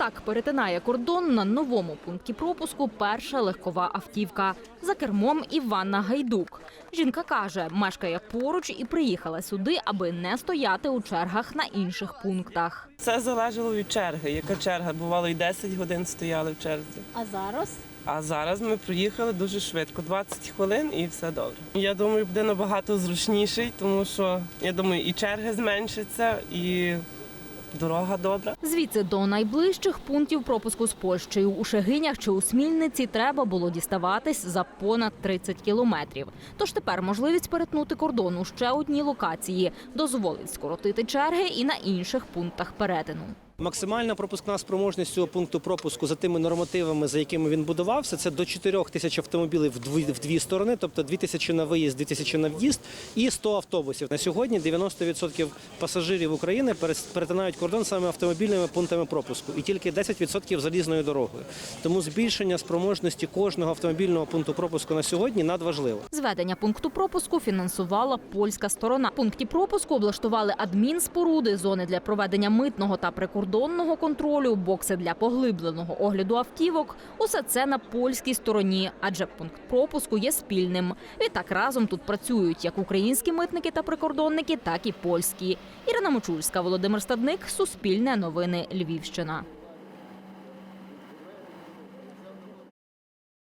Так перетинає кордон на новому пункті пропуску перша легкова автівка. За кермом Іванна Гайдук. Жінка каже, мешкає поруч і приїхала сюди, аби не стояти у чергах на інших пунктах. Це залежало від черги. Яка черга? Бувало і 10 годин стояли в черзі. А зараз? А зараз ми проїхали дуже швидко, 20 хвилин і все добре. Я думаю, буде набагато зручніший, тому що я думаю, і черги зменшаться, і дорога добра. Звідси до найближчих пунктів пропуску з Польщею у Шегинях чи у Смільниці треба було діставатись за понад 30 кілометрів. Тож тепер можливість перетнути кордон у ще одній локації дозволить скоротити черги і на інших пунктах перетину. Максимальна пропускна спроможність цього пункту пропуску за тими нормативами, за якими він будувався, це до 4 тисяч автомобілів в дві, сторони, тобто 2 тисячі на виїзд, 2 тисячі на в'їзд і 100 автобусів. На сьогодні 90% пасажирів України перетинають кордон саме автомобільними пунктами пропуску і тільки 10% залізною дорогою. Тому збільшення спроможності кожного автомобільного пункту пропуску на сьогодні надважливо. Зведення пункту пропуску фінансувала польська сторона. Пункті пропуску облаштували адмінспоруди, зони для проведення митного та прикордонного контролю, бокси для поглибленого огляду автівок. Усе це на польській стороні, адже пункт пропуску є спільним. Відтак разом тут працюють як українські митники та прикордонники, так і польські. Ірина Мочульська, Володимир Стадник, Суспільне новини Львівщина.